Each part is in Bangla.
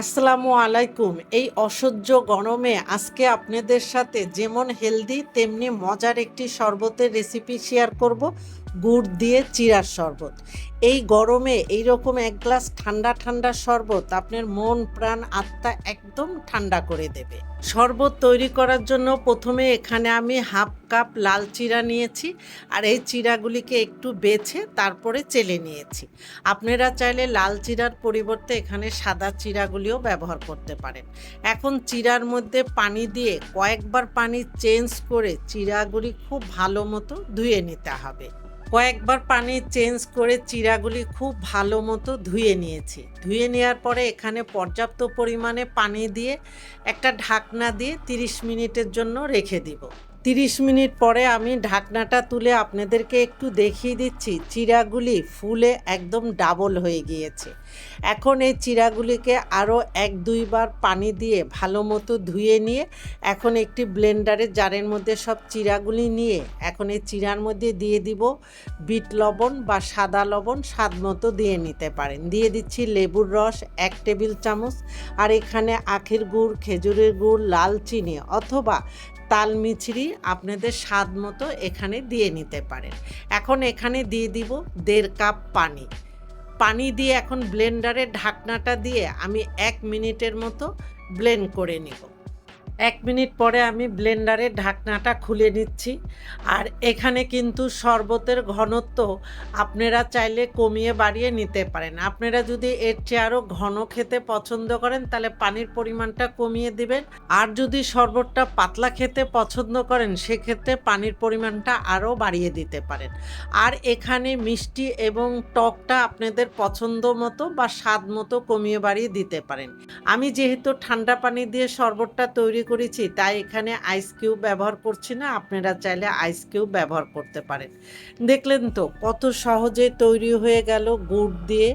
আসসালামু আলাইকুম। এই অসহ্য গরমে আজকে আপনাদের সাথে যেমন হেলদি, তেমনি মজার একটি শরবতের রেসিপি শেয়ার করব। গুড় দিয়ে চিরার শরবত। এই গরমে এই রকম এক গ্লাস ঠান্ডা ঠান্ডা শরবত আপনার মন, প্রাণ, আত্মা একদম ঠান্ডা করে দেবে। শরবত তৈরি করার জন্য প্রথমে এখানে আমি হাফ কাপ লাল চিরা নিয়েছি আর এই চিরাগুলিকে একটু বেছে তারপরে চেলে নিয়েছি। আপনারা চাইলে লাল চিরার পরিবর্তে এখানে সাদা চিরাগুলিও ব্যবহার করতে পারেন। এখন চিরার মধ্যে পানি দিয়ে কয়েকবার পানি চেঞ্জ করে চিরাগুলি খুব ভালো মতো ধুয়ে নিতে হবে। কয়েকবার পানি চেঞ্জ করে চিরাগুলি খুব ভালো মতো ধুয়ে নিয়েছি। ধুয়ে নেওয়ার পরে এখানে পর্যাপ্ত পরিমাণে পানি দিয়ে একটা ঢাকনা দিয়ে 30 মিনিটের জন্য রেখে দিব। 30 মিনিট পরে আমি ঢাকনাটা তুলে আপনাদেরকে একটু দেখিয়ে দিচ্ছি, চিরাগুলি ফুলে একদম ডাবল হয়ে গিয়েছে। এখন এই চিরাগুলিকে আরও এক দুইবার পানি দিয়ে ভালো মতো ধুয়ে নিয়ে এখন একটি ব্লেন্ডারের জারের মধ্যে সব চিরাগুলি নিয়ে এখন এই চিরার মধ্যে দিয়ে দিব বিট লবণ বা সাদা লবণ, স্বাদ মতো দিয়ে নিতে পারেন। দিয়ে দিচ্ছি লেবুর রস, এক টেবিল চামচ, আর এখানে আখের গুড়, খেজুরের গুড়, লাল চিনি অথবা তাল মিছরি আপনাদের স্বাদ মতো এখানে দিয়ে নিতে পারেন। এখন এখানে দিয়ে দিব দেড় কাপ পানি। পানি দিয়ে এখন ব্লেন্ডারের ঢাকনাটা দিয়ে আমি এক মিনিটের মতো ব্লেন্ড করে নিব। এক মিনিট পরে আমি ব্লেন্ডারের ঢাকনাটা খুলে নিচ্ছি। আর এখানে কিন্তু শরবতের ঘনত্ব আপনারা চাইলে কমিয়ে বাড়িয়ে নিতে পারেন। আপনারা যদি এর চেয়ে আরও ঘন খেতে পছন্দ করেন, তাহলে পানির পরিমাণটা কমিয়ে দিবেন। আর যদি শরবতটা পাতলা খেতে পছন্দ করেন, সেক্ষেত্রে পানির পরিমাণটা আরও বাড়িয়ে দিতে পারেন। আর এখানে মিষ্টি এবং টকটা আপনাদের পছন্দ মতো বা স্বাদ মতো কমিয়ে বাড়িয়ে দিতে পারেন। আমি যেহেতু ঠান্ডা পানি দিয়ে শরবতটা তৈরি করেছি, তাই এখানে আইস কিউব ব্যবহার করছি না। আপনারা চাইলে আইস কিউব ব্যবহার করতে পারেন। দেখলেন তো, কত সহজে তৈরি হয়ে গেল গুড় দিয়ে।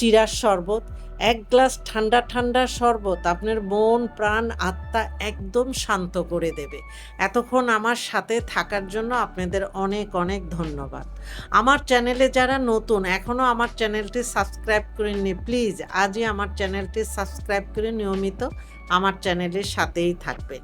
চিরার শরবত, এক গ্লাস ঠান্ডা ঠান্ডা শরবত আপনার মন, প্রাণ, আত্মা একদম শান্ত করে দেবে। এতক্ষণ আমার সাথে থাকার জন্য আপনাদের অনেক অনেক ধন্যবাদ। আমার চ্যানেলে যারা নতুন এখনও আমার চ্যানেলটি সাবস্ক্রাইব করেননি, প্লিজ আজই আমার চ্যানেলটি সাবস্ক্রাইব করে নিয়মিত আমার চ্যানেলের সাথেই থাকবেন।